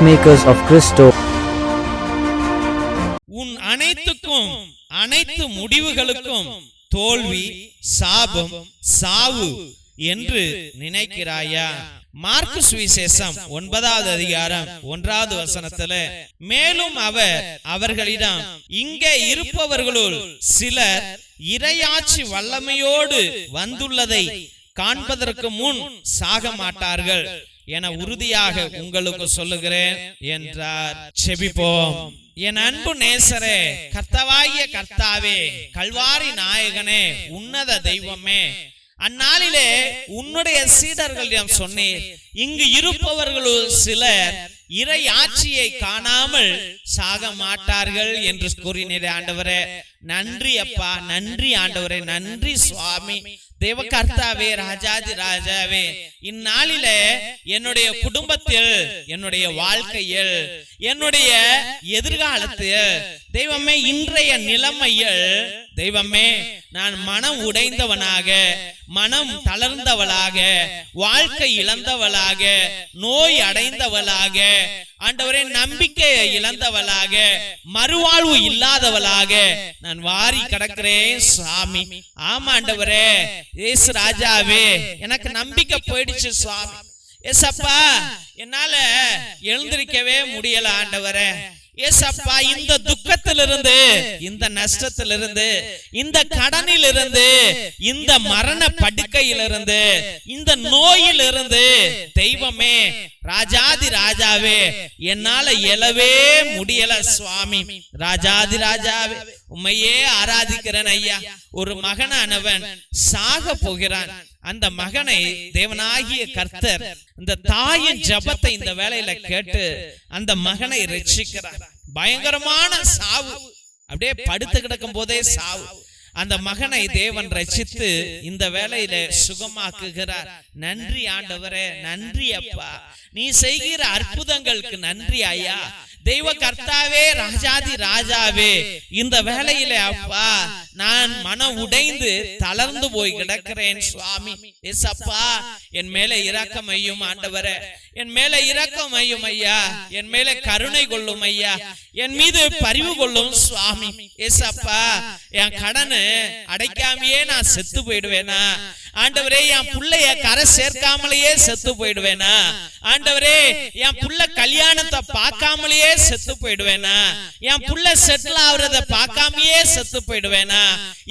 Peacemakers of Christo. உன் அனைத்துக்கும் அனைத்து முடிவுகளுக்கும் தோல்வி சாபம் சாவு என்று நினைக்கிறாயா மார்க்கு சுவிசேஷம் ஒன்பதாவது அதிகாரம் ஒன்றாவது வசனத்துல மேலும் அவர் அவர்களிடம் இங்கே இருப்பவர்களுள் சிலர் இரையாட்சி வல்லமையோடு வந்துள்ளதை காண்பதற்கு முன் சாக மாட்டார்கள் என உறுதியாக உங்களுக்கு சொல்லுகிறேன் என்றார். செபிப்போம். என் அன்பு நேசரே கர்த்தவாகிய கர்த்தாவே கல்வாரி நாயகனே உன்னத தெய்வமே. அந்நாளிலே உன்னுடைய சீடர்களிடம் சொன்னேன் இங்கு இருப்பவர்களுள் சிலர் இறை ஆட்சியை காணாமல் சாக மாட்டார்கள் என்று கூறினீரே ஆண்டவரே. நன்றி அப்பா நன்றி ஆண்டவரே. நன்றி சுவாமி. தேவ கர்த்தாவே ராஜாதி ராஜாவே இந்நாளிலே என்னுடைய குடும்பத்தில் என்னுடைய வாழ்க்கையில் என்னுடைய எதிர்காலத்தில் தெய்வமே இன்றைய நிலைமையில் தெய்வமே நான் மனம் உடைந்தவனாக மனம் தளர்ந்தவளாக வாழ்க்கை இழந்தவளாக நோய் அடைந்தவளாக ஆண்டவரே நம்பிக்கையை இழந்தவளாக மறுவாழ்வு இல்லாதவளாக நான் வாரி கடக்கிறேன் சுவாமி ஆமா ஆண்டவரே ஏசு ராஜாவே எனக்கு நம்பிக்கை போயிடுச்சு சுவாமி ஏசப்பா என்னால எழுந்திருக்கவே முடியல ஆண்டவரே. ஏசப்பா இந்த துக்கத்திலிருந்து இந்த நஷ்டத்திலிருந்து இந்த கடனிலிருந்து இந்த மரண படுக்கையிலிருந்து இந்த நோயிலிருந்து தெய்வமே ராஜாதி ராஜாவே என்னால எழவே முடியல சுவாமி. ராஜாதி ராஜாவே. உண்மையே ஆராதிக்கிறேன் ஐயா. ஒரு மகனானவன் சாக போகிறான். அந்த மகனை தேவனாகிய கர்த்தர் இந்த தாயின் ஜபத்தை இந்த வேலையில கேட்டு அந்த மகனை ரட்சிக்கிறார். பயங்கரமான சாவு. அப்படியே படுத்து கிடக்கும் போதே சாவு. அந்த மகனை தேவன் ரசித்து இந்த வேலையில சுகமாக்குகிறார். நன்றி ஆண்டவரே நன்றி அப்பா. நீ செய்கிற அற்புதங்களுக்கு நன்றி ஐயா. தெய்வ கர்த்தாவே ராஜாதி ராஜாவே இந்த வேலையில அப்பா நான் மனம் உடைந்து தளர்ந்து போய் கிடக்கிறேன் சுவாமி. ஏசப்பா என் மேல இரக்கம் ஐயும் ஆண்டவரே. என் மேல இரக்கம் ஐயும் ஐயா. என் மேல கருணை கொள்ளும் ஐயா. என் மீது பரிவு கொள்ளும் சுவாமி. ஏசப்பா என் கடனை அடைக்காமையே நான் செத்து போயிடுவேனா? ஆண்டவரே என் புள்ளைய கரை சேர்க்காமலேயே செத்து போயிடுவேனா? ஆண்டவரே என் புள்ள கல்யாணத்தை பார்க்காமலேயே செத்து போயிடுவேனா? என் புள்ள செட்டில் ஆகுறத பார்க்காமயே செத்து போயிடுவேனா?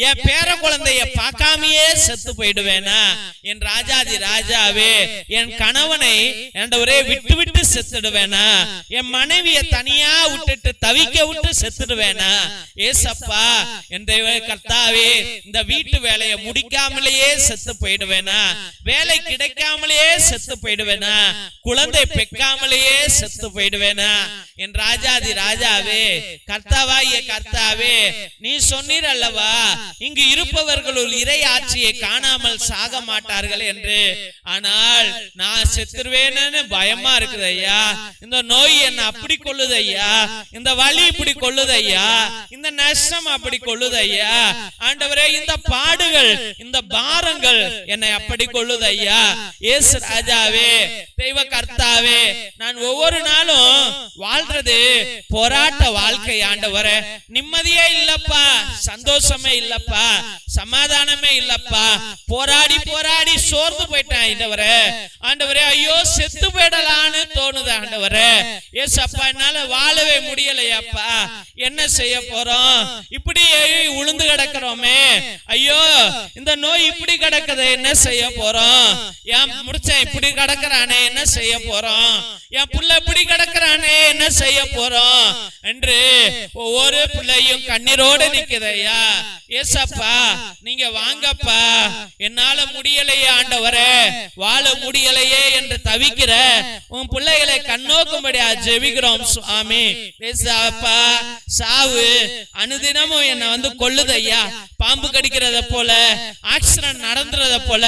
என் பேர குழந்தைய பார்க்காமயே செத்து போயிடுவேனா? என் ராஜாதி ராஜாவே என் கணவனை ஆண்டவரே விட்டு விட்டு செத்துடுவேனா? என் மனைவிய தனியா விட்டுட்டு தவிக்க விட்டு செத்துடுவேனா? ஏசப்பா என் தெய்வ கர்த்தாவே இந்த வீட்டு வேலையை முடிக்காமலேயே செத்து போயிடுவேனா? வேலை கிடைக்காமலேயே செத்து போயிடுவேனா? குழந்தை பெக்காமலேயே செத்து போயிடுவேனா? என் ராஜாதி ராஜாவே கர்த்தாவாகிய கர்த்தாவே நீ சொன்னீர் அல்லவா? இங்கு இருப்பவர்களுள் இறை ஆட்சியை காணாமல் சாக மாட்டார்கள் என்று. ஆனால் நான் செத்துருவேன்னு பயமா இருக்குது ஐயா. இந்த நோய் என்ன அப்படி கொள்ளுது ஐயா. இந்த வலி இப்படி கொள்ளுது ஐயா. இந்த நஷ்டம் அப்படி கொள்ளுது ஐயா. ஆண்டவரே இந்த பாடுகள் இந்த பாரங்கள் என்னை அப்படி கொள்ளுது ஐயா. இயேசு ராஜாவே தெய்வ கர்த்தாவே நான் ஒவ்வொரு நாளும் வாழ்றது. போராட்ட வாழ்க்கை ஆண்டவர. நிம்மதியே இல்லப்பா. சந்தோஷமே இல்லப்பா. சமாதானமே இல்லப்பா. போராடி போராடி சோர்ந்து போயிட்டேன் ஆண்டவர. ஆண்டவரே ஐயோ செத்து போயிடலான்னு தோணுது ஆண்டவரே. ஏசப்பா என்னால வாழவே முடியலையாப்பா. என்ன செய்ய போறோம்? இப்படி உளுந்து கிடக்கிறோமே. ஐயோ இந்த நோய் இப்படி கிடக்குது என்ன செய்ய போறோம்? என் முடிச்சேன் இப்படி கிடக்குறானே என்ன செய்ய போறோம்? என் புள்ள இப்படி கிடக்குறானே என்ன செய்ய போறோம்? என்று ஒவ்வொரு பிள்ளையும் கண்ணீரோடு நிக்குதையா ஏசப்பா நீங்க வாங்கப்பா. என்னால முடியலையா ஆண்டவரே. வாழ முடியலையே என்று தவிக்கிற உன் பிள்ளைகளை கண்ணோக்கும்படியா ஜெபிக்கிறோம் சுவாமி. சாவு. அனுதினமும் என்ன வந்து கொள்ளுதையா பாம்பு கடிக்கிறத போல ஆக்சிடென்ட் நடந்துறத போல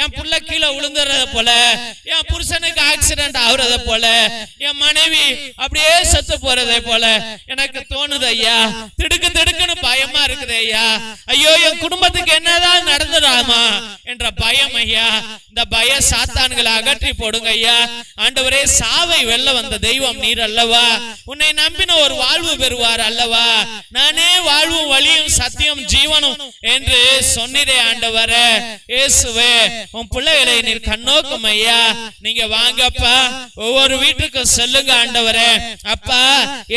என் புள்ள கீழே விழுந்துறத போல என் புருஷனுக்கு ஆக்சிடென்ட் ஆகுறத போல என் மனைவி அப்படியே செத்து போறதை போல எனக்கு தோணுது ஐயா. திடுக்கு திடுக்குன்னு பயமா இருக்குது ஐயா. ஐயோ என் குடும்பத்துக்கு என்னதான் நடந்துடாமா என்ற பயம் ஐயா. இந்த பய சாத்தான்களை அகற்றி போடுங்க ஐயா. ஆண்டவரே சாவை வெல்ல வந்த தெய்வம் நீர் அல்லவா? உன்னை நம்பின ஒரு வாழ்வு பெறுவார் அல்லவா? நானே வாழ்வும் வழியும் சத்தியம் ஜீவனும் என்று சொன்னிரே ஆண்டவர. இயேசுவே உன் பிள்ளைகளை நீர் கண்ணோக்கும் ஐயா. நீங்க வாங்கப்பா. ஒவ்வொரு வீட்டுக்கும் செல்லுங்க ஆண்டவர. அப்பா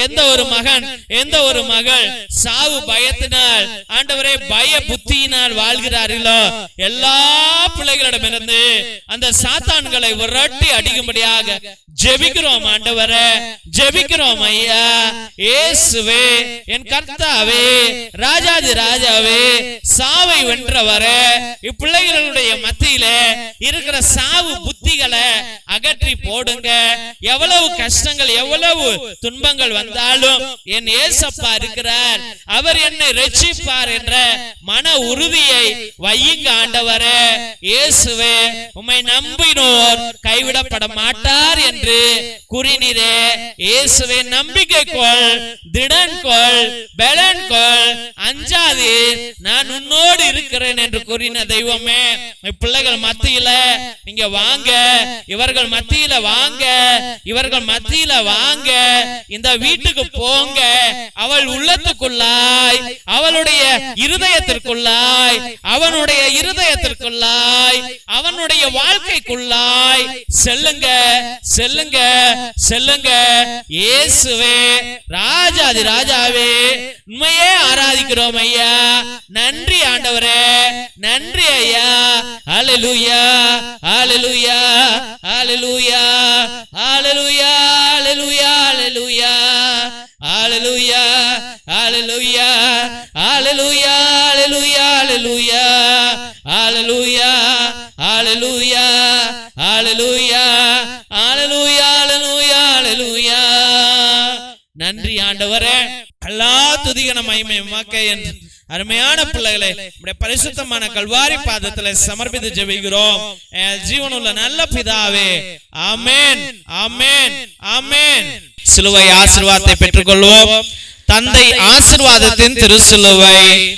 எந்த ஒரு மகன் எந்த ஒரு மகள் சாவு பயத்தினால் ஆண்டவரே பய புத்தியினால் வாழ்கிறார்களோ? எல்லா பிள்ளைகளிடமிருந்து அந்த சாத்தான்களை விரட்டி அடிக்கும்படியாக ஜெபிக்கிறோம் ஆண்டவரே. ஜெபிக்கிறோம் ஐயா. இயேசுவே என் கர்த்தாவே ராஜாதி ராஜாவே சாவை வென்றவரே. இப்பிள்ளைகளுடைய மத்தியில இருக்கிற சாவு புத்திகளை அகற்றி போடுங்க. எவ்வளவு கஷ்டங்கள் எவ்வளவு துன்பங்கள் வந்தாலும் என் ஏசப்பா இருக்கிறார். அவர் என்னை ரட்சிப்பார் என்ற மன உறுதியை வையுங்க ஆண்டவரே. இயேசுவே உம்மை நம்பினோர் கைவிடப்பட மாட்டார் என்று 三。குறிநீரே இயேசுவே நம்பிக்கை கொள் திடன் கொள் பலன் கொள். நான் உன்னோடு இருக்கிறேன் என்று கூறின தெய்வமே பிள்ளைகள் மத்தியில நீங்க வாங்க இவர்கள் மத்தியில வாங்க இவர்கள் மத்தியில வாங்க இந்த வீட்டுக்கு போங்க. அவள் உள்ளத்துக்குள்ளாய் அவளுடைய இருதயத்திற்குள்ளாய் அவனுடைய இருதயத்திற்குள்ளாய் அவனுடைய வாழ்க்கைக்குள்ளாய். செல்லுங்க செல்லுங்க செல்லுங்க இயேசுவே ராஜாதி ராஜாவே உண்மையே ஆராதிக்கிறோம் ஐயா நன்றி ஆண்டவரே நன்றி ஐயா அலலுயா அலலுயா அலலுயா அலலுயா அலலுயா அலலுயா அலலுயா அலலுயா அலலுயா அலலுயா அலலுயா அலலுயா அலலுயா அலலுயா நன்றி ஆண்டவரே. எல்லா துதிகன மகிமை உமக்கே என்று அருமையான பிள்ளைகளை நம்முடைய பரிசுத்தமான கல்வாரி பாதத்துல சமர்ப்பித்து ஜெபிக்கிறோம். என் ஜீவனுள்ள நல்ல பிதாவே. ஆமென். ஆமென். ஆமென். சிலுவை ஆசீர்வாதத்தை பெற்றுக்கொள்வோம். தந்தை ஆசீர்வாதத்தின் திருசிலுவை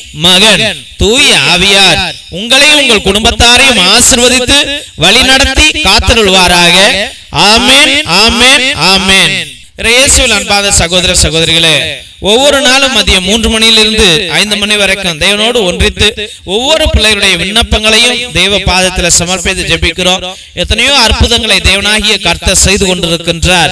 மகன் தூய ஆவியார். உங்களையும் உங்கள் குடும்பத்தாரையும் ஆசிர்வதித்து வழிநடத்தி காத்தருள்வாராக ஆமென் ஆமென் ஆமென் இயேசுவில் அன்பாத சகோதர சகோதரிகளே ஒவ்வொரு நாளும் மதியம் மூன்று மணியிலிருந்து ஐந்து மணி வரைக்கும் தேவனோடு ஒன்றித்து ஒவ்வொரு பிள்ளைகளுடைய விண்ணப்பங்களையும் தேவ பாதத்தில் சமர்ப்பித்து ஜெபிக்கிறோம். எத்தனையோ அற்புதங்களை தேவனாகிய கர்த்தர் செய்து கொண்டிருக்கின்றார்.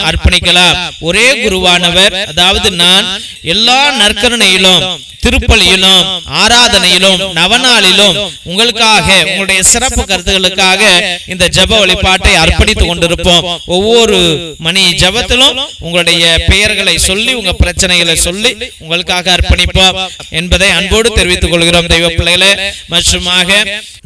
அர்ப்பணிக்கலாம். ஒரே குருவானவர் அதாவது நான் எல்லா நற்கருணையிலும் திருப்பலியிலும் ஆராதனையிலும் நவநாளிலும் உங்களுக்காக உங்களுடைய சிறப்பு கருத்துகளுக்காக இந்த ஜெப வழிபாட்டை அர்ப்பணித்துக் கொண்டிருப்போம். ஒவ்வொரு மணி ஜெபத்திலும் உங்களுடைய பெயர்களை சொல்லி உங்க பிரச்சனைகளை சொல்லி உங்களுக்காக அர்ப்பணிப்போம் என்பதை அன்போடு தெரிவித்துக் கொள்கிறோம் தெய்வ பிள்ளைகளே. மற்றுமாக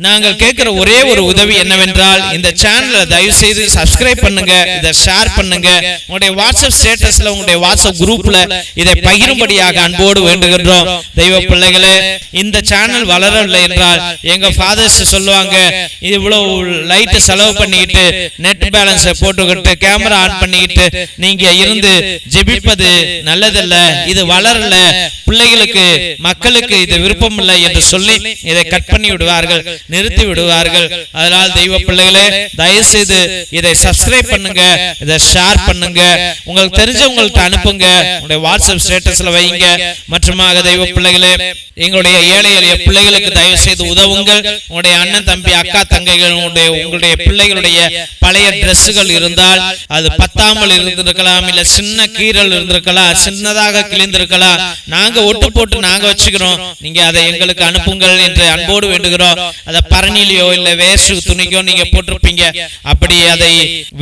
நாங்கள் கேட்கிற ஒரே ஒரு உதவி என்னவென்றால் இந்த சேனலை தயவு செய்து சப்ஸ்கிரைப் பண்ணுங்க இதை ஷேர் பண்ணுங்க உங்களுடைய வாட்ஸ்அப் ஸ்டேட்டஸ்ல உங்களுடைய வாட்ஸ்அப் குரூப்ல இதை பகிரும்படியாக அன்போடு வேண்டுகின்றோம். தெய்வ பிள்ளைகளே இந்த சேனல் வளரவில்லை என்றால் எங்க ஃபாதர்ஸ் சொல்லுவாங்க இவ்வளவு லைட் செலவு பண்ணிக்கிட்டு நெட் பேலன்ஸ் போட்டுக்கிட்டு கேமரா ஆன் பண்ணிக்கிட்டு நீங்க இருந்து ஜெபிப்பது நல்லதல்ல. இது வளரல. பிள்ளைகளுக்கு மக்களுக்கு இது விருப்பம் இல்லை என்று சொல்லி இதை கட் பண்ணி விடுவார்கள் நிறுத்தி விடுவார்கள். அதனால் தெய்வ பிள்ளைகளே தயவு செய்து இதை சப்ஸ்கிரைப் பண்ணுங்க இதை ஷேர் பண்ணுங்க. பண்ணுங்க. உங்களுக்கு தெரிஞ்சவங்கள்ட்ட அனுப்புங்க. உங்களுடைய வாட்ஸ்அப் ஸ்டேட்டஸ்ல வைங்க. மற்றமாக தெய்வ பிள்ளைகளே எங்களுடைய ஏழை எளிய பிள்ளைகளுக்கு தயவு செய்து உதவுங்கள். உங்களுடைய அண்ணன் தம்பி அக்கா தங்கைகள் உங்களுடைய உங்களுடைய பிள்ளைகளுடைய பழைய ட்ரெஸ்ஸுகள் இருந்தால் அது பத்தாமல் இருந்திருக்கலாம். இல்ல சின்ன கீரல் இருந்திருக்கலாம். சின்னதாக கிழிந்திருக்கலாம். நாங்க ஒட்டு போட்டு நாங்க வச்சுக்கிறோம். நீங்க அதை எங்களுக்கு அனுப்புங்கள் என்று அன்போடு வேண்டுகிறோம். அதை பரணிலையோ இல்ல வேஸ்ட் துணிக்கோ நீங்க போட்டிருப்பீங்க. அப்படி அதை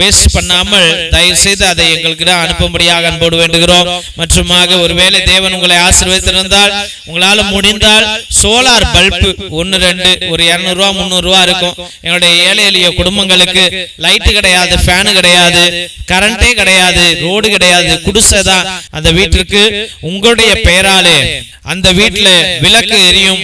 வேஸ்ட் பண்ணாமல் தயவு செய்து அதை எங்களுக்கு அனுப்பும்படியாக அன்போடு வேண்டுகிறோம். மற்றுமாக ஒருவேளை தேவன் உங்களை ஆசீர்வதித்திருந்தால் உங்களால் முடிந்தால் சோலார் பல்பு ஒன்று ரெண்டு ஒரு இரநூறுவா ரூபா முந்நூறு ரூபா இருக்கும். எங்களுடைய ஏழை எளிய குடும்பங்களுக்கு லைட்டு கிடையாது ஃபேனு கிடையாது கரண்டே கிடையாது ரோடு கிடையாது குடிசை தான். அந்த வீட்டிற்கு உங்களுடைய பெயராலே அந்த வீட்டில் விளக்கு எரியும்.